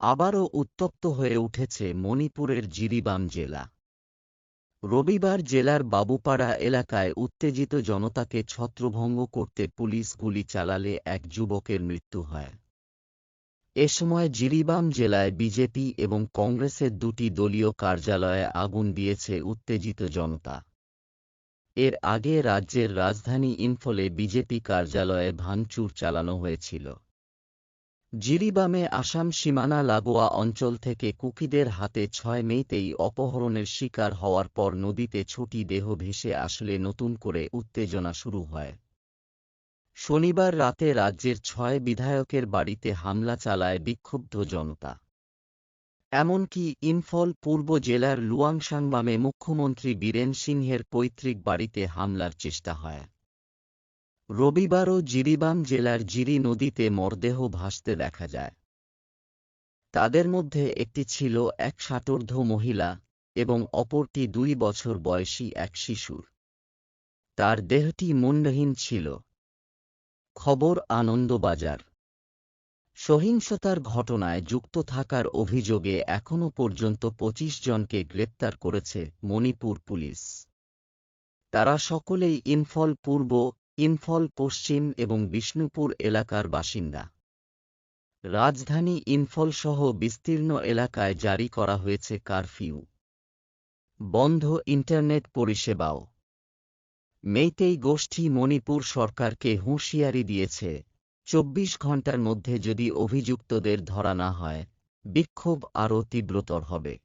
আবারও উত্তপ্ত হয়ে উঠেছে মণিপুরের জিরিবাম জেলা। রবিবার জেলার বাবুপাড়া এলাকায় উত্তেজিত জনতাকে ছত্রভঙ্গ করতে পুলিশ গুলি চালালে এক যুবকের মৃত্যু হয়। এ সময় জিরিবাম জেলায় বিজেপি এবং কংগ্রেসের দুটি দলীয় কার্যালয়ে আগুন দিয়েছে উত্তেজিত জনতা। এর আগে রাজ্যের রাজধানী ইম্ফলে বিজেপি কার্যালয়ে ভাঙচুর চালানো হয়েছিল। জিরিবামে আসাম সীমানা লাগোয়া অঞ্চল থেকে কুকিদের হাতে ছয় মেতেই অপহরণের শিকার হওয়ার পর নদীতে ছুটি দেহ ভেসে আসলে নতুন করে উত্তেজনা শুরু হয়। শনিবার রাতে রাজ্যের ছয় বিধায়কের বাড়িতে হামলা চালায় বিক্ষুব্ধ জনতা। এমনকি ইম্ফল পূর্ব জেলার লুয়াংসাংবামে মুখ্যমন্ত্রী বীরেন সিংহের পৈতৃক বাড়িতে হামলার চেষ্টা হয়। রবিবারও জিরিবাম জেলার জিরি নদীতে মরদেহ ভাসতে দেখা যায়। তাদের মধ্যে একটি ছিল এক ষাটোর্ধ মহিলা এবং অপরটি দুই বছর বয়সী এক শিশুর। তার দেহটি মুন্ডহীন ছিল। খবর আনন্দবাজার। সহিংসতার ঘটনায় যুক্ত থাকার অভিযোগে এখনও পর্যন্ত পঁচিশ জনকে গ্রেপ্তার করেছে মণিপুর পুলিশ। তারা সকলেই ইম্ফল পূর্ব ইম্ফল পশ্চিম এবং বিষ্ণুপুর এলাকার বাসিন্দা। রাজধানী ইম্ফল সহ বিস্তীর্ণ এলাকায় জারি করা হয়েছে কারফিউ। বন্ধ ইন্টারনেট পরিষেবাও। মেইতেই গোষ্ঠী মণিপুর সরকারকে হুঁশিয়ারি দিয়েছে, চব্বিশ ঘণ্টার মধ্যে যদি অভিযুক্তদের ধরা না হয়, বিক্ষোভ আরও তীব্রতর হবে।